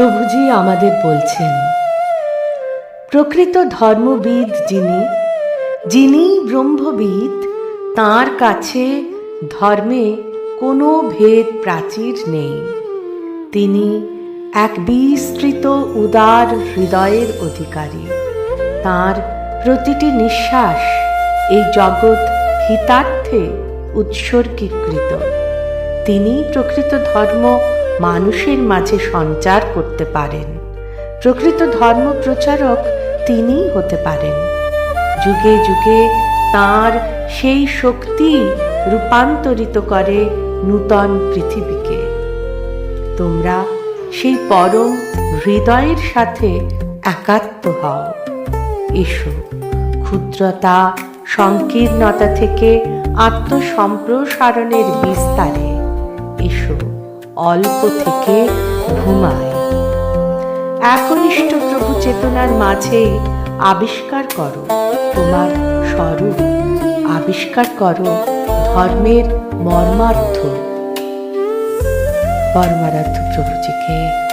প্রভুজি আমাদের বলছেন, প্রকৃত ধর্মবিদ যিনি যিনি ব্রহ্মবিদ, তার কাছে ধর্মে কোনো ভেদ প্রাচীর নেই। তিনি এক বিস্তৃত উদার হৃদয়ের অধিকারী। তার প্রতিটি নিঃশ্বাস এই জগৎ হিতার্থে উৎসর্গীকৃত। তিনি প্রকৃত ধর্ম মানুষের মাঝে সঞ্চার করতে পারেন। প্রকৃত ধর্ম প্রচারক তিনিই হতে পারেন। যুগে যুগে তার সেই শক্তি রূপান্তরিত করে নূতন পৃথিবীকে। তোমরা সেই পরম হৃদয়ের সাথে একাত্ম হও। এসো, ক্ষুদ্রতা, সংকীর্ণতা থেকে আত্মসম্প্রসারণের বিস্তারে। এসো। অল্প থেকে ঘুমায়। একনিষ্ঠ প্রভু চেতনার মাঝে আবিষ্কার করো, তোমার স্বরূপ। আবিষ্কার করো ধর্মের মর্মার্থ। পরমারাধ্য প্রভুজিকে